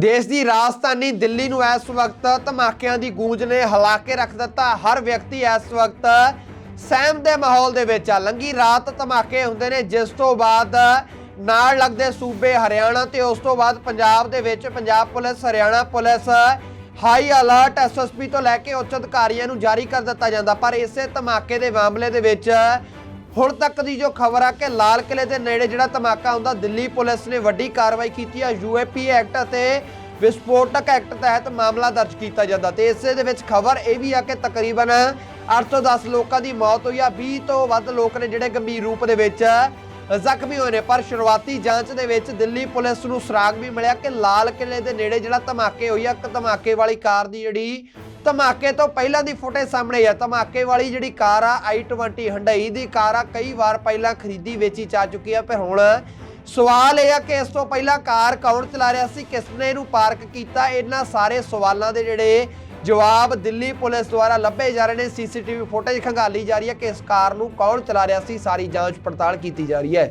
ਦੇਸ਼ ਦੀ ਰਾਜਧਾਨੀ ਦਿੱਲੀ ਨੂੰ ਇਸ ਵਕਤ ਧਮਾਕਿਆਂ ਦੀ ਗੂੰਜ ਨੇ ਹਿਲਾ ਕੇ ਰੱਖ ਦਿੱਤਾ। ਹਰ ਵਿਅਕਤੀ ਇਸ ਵਕਤ ਸਹਿਮ ਦੇ ਮਾਹੌਲ ਦੇ ਵਿੱਚ ਆ। ਲੰਗੀ ਰਾਤ ਧਮਾਕੇ ਹੁੰਦੇ ਨੇ, ਜਿਸ ਤੋਂ ਬਾਅਦ ਨਾਲ ਲੱਗਦੇ ਸੂਬੇ ਹਰਿਆਣਾ ਤੇ ਉਸ ਤੋਂ ਬਾਅਦ ਪੰਜਾਬ ਦੇ ਵਿੱਚ Punjab police, Haryana police high alert SSP ਤੋਂ ਲੈ ਕੇ ਉੱਚ ਅਧਿਕਾਰੀਆਂ ਨੂੰ ਜਾਰੀ ਕਰ ਦਿੱਤਾ ਜਾਂਦਾ। ਪਰ ਇਸੇ ਧਮਾਕੇ ਦੇ ਮਾਮਲੇ ਦੇ ਵਿੱਚ ਹੁਣ ਤੱਕ ਦੀ ਜੋ ਖਬਰ ਆ ਕਿ ਲਾਲ ਕਿਲੇ ਦੇ ਨੇੜੇ ਜਿਹੜਾ ਧਮਾਕਾ ਹੁੰਦਾ, ਦਿੱਲੀ ਪੁਲਿਸ ਨੇ ਵੱਡੀ ਕਾਰਵਾਈ ਕੀਤੀ ਹੈ ਯੂਏਪੀ ਐਕਟ ਅਤੇ ਵਿਸਫੋਟਕ ਐਕਟ ਤਹਿਤ ਮਾਮਲਾ ਦਰਜ ਕੀਤਾ ਜਾਂਦਾ ਤੇ ਇਸੇ ਦੇ ਵਿੱਚ ਖਬਰ ਇਹ ਵੀ ਆ ਕਿ ਤਕਰੀਬਨ 810 ਲੋਕਾਂ ਦੀ ਮੌਤ ਹੋਈ ਆ। 20 ਤੋਂ ਵੱਧ ਲੋਕ ਨੇ ਜਿਹੜੇ ਗੰਭੀਰ ਰੂਪ ਦੇ ਵਿੱਚ ਜ਼ਖਮੀ ਹੋਏ ਨੇ। ਪਰ ਸ਼ੁਰੂਆਤੀ ਜਾਂਚ ਦੇ ਵਿੱਚ ਦਿੱਲੀ ਪੁਲਿਸ ਨੂੰ ਸੁਰਾਗ ਵੀ ਮਿਲਿਆ ਕਿ ਲਾਲ ਕਿਲੇ ਦੇ ਨੇੜੇ ਜਿਹੜਾ ਧਮਾਕੇ ਹੋਈ ਆ, ਇੱਕ ਧਮਾਕੇ ਵਾਲੀ ਕਾਰ ਦੀ ਜਿਹੜੀ ਧਮਾਕੇ ਤੋਂ ਪਹਿਲਾਂ ਦੀ ਫੁਟੇਜ ਸਾਹਮਣੇ ਆ ਧਮਾਕੇ ਵਾਲੀ ਜਿਹੜੀ ਕਾਰ ਆ i20 ਹੰਡਈ ਦੀ ਕਾਰ ਆ, ਕਈ ਵਾਰ ਪਹਿਲਾਂ ਖਰੀਦੀ ਵੇਚੀ ਜਾ ਚੁੱਕੀ ਆ। ਪਰ ਹੁਣ ਸਵਾਲ ਇਹ ਆ ਕਿ ਇਸ ਤੋਂ ਪਹਿਲਾਂ ਕਾਰ ਕੌਣ ਚਲਾ ਰਿਹਾ ਸੀ ਕਿਸ ਨੇ ਇਹਨੂੰ ਪਾਰਕ ਕੀਤਾ? ਇਹਨਾਂ ਸਾਰੇ ਸਵਾਲਾਂ ਦੇ ਜਿਹੜੇ ਜਵਾਬ ਦਿੱਲੀ ਪੁਲਿਸ ਦੁਆਰਾ ਲੱਭੇ ਜਾ ਰਹੇ ਨੇ। ਸੀਸੀਟੀਵੀ ਫੁਟੇਜ ਖੰਗਾਲੀ ਜਾ ਰਹੀ ਹੈ ਕਿ ਇਸ ਕਾਰ ਨੂੰ ਕੌਣ ਚਲਾ ਰਿਹਾ ਸੀ, ਸਾਰੀ ਜਾਂਚ ਪੜਤਾਲ ਕੀਤੀ ਜਾ ਰਹੀ ਹੈ।